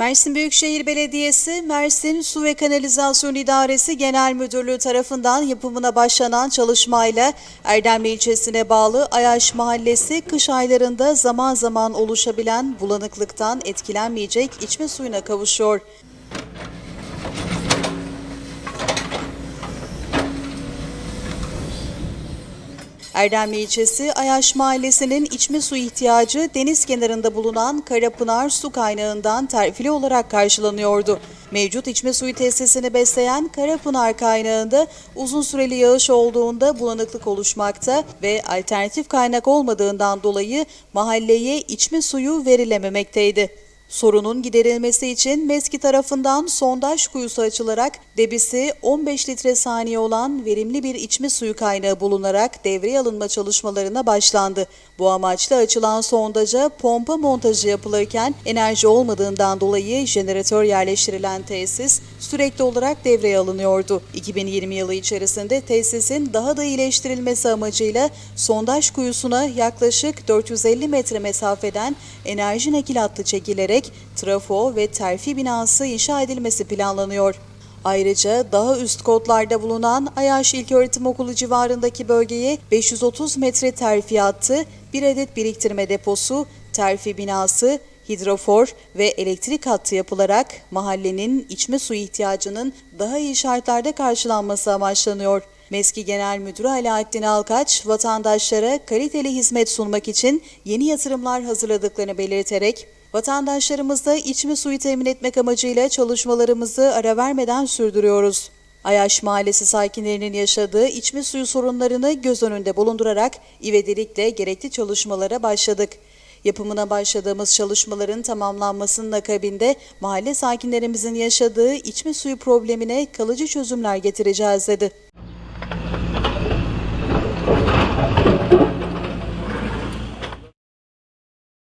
Mersin Büyükşehir Belediyesi, Mersin Su ve Kanalizasyon İdaresi Genel Müdürlüğü tarafından yapımına başlanan çalışmayla Erdemli ilçesine bağlı Ayaş Mahallesi kış aylarında zaman zaman oluşabilen bulanıklıktan etkilenmeyecek içme suyuna kavuşuyor. Erdemli ilçesi Ayaş Mahallesi'nin içme su ihtiyacı deniz kenarında bulunan Karapınar su kaynağından terfili olarak karşılanıyordu. Mevcut içme suyu tesisini besleyen Karapınar kaynağında uzun süreli yağış olduğunda bulanıklık oluşmakta ve alternatif kaynak olmadığından dolayı mahalleye içme suyu verilememekteydi. Sorunun giderilmesi için MESKİ tarafından sondaj kuyusu açılarak debisi 15 litre saniye olan verimli bir içme suyu kaynağı bulunarak devreye alınma çalışmalarına başlandı. Bu amaçla açılan sondaja pompa montajı yapılırken enerji olmadığından dolayı jeneratör yerleştirilen tesis sürekli olarak devreye alınıyordu. 2020 yılı içerisinde tesisin daha da iyileştirilmesi amacıyla sondaj kuyusuna yaklaşık 450 metre mesafeden enerji nakil hattı çekilerek trafo ve terfi binası inşa edilmesi planlanıyor. Ayrıca daha üst kodlarda bulunan Ayaş İlköğretim Okulu civarındaki bölgeye 530 metre terfi hattı, bir adet biriktirme deposu, terfi binası, hidrofor ve elektrik hattı yapılarak mahallenin içme suyu ihtiyacının daha iyi şartlarda karşılanması amaçlanıyor. MESKİ Genel Müdürü Alaaddin Alkaç, vatandaşlara kaliteli hizmet sunmak için yeni yatırımlar hazırladıklarını belirterek, Vatandaşlarımızda içme suyu temin etmek amacıyla çalışmalarımızı ara vermeden sürdürüyoruz. Ayaş Mahallesi sakinlerinin yaşadığı içme suyu sorunlarını göz önünde bulundurarak ivedilikle gerekli çalışmalara başladık. Yapımına başladığımız çalışmaların tamamlanmasının akabinde mahalle sakinlerimizin yaşadığı içme suyu problemine kalıcı çözümler getireceğiz dedi.